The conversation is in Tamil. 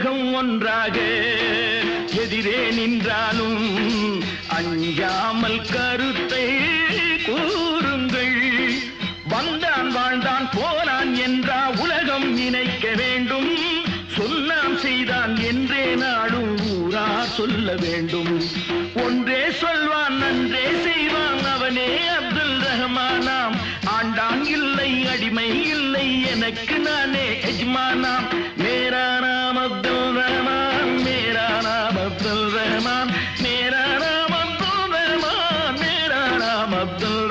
ஒன்றாக எதிரே நின்றாலும் அஞ்சாமல் கருத்தை கூறுங்கள். வந்தான் வாழ்ந்தான் போனான் என்றா உலகம் நினைக்க வேண்டும். சொன்னான் செய்தான் என்றே நாடும் ஊரா சொல்ல வேண்டும். ஒன்றே சொல்வான் நன்றே செய்வான் அவனே அப்துல் ரஹமானாம். ஆண்டான் இல்லை அடிமை இல்லை எனக்கு நானே எஜ்மானாம். மேரா रहमान मेरा नाम अब्दुल रहमान मेरा नाम अब्दुल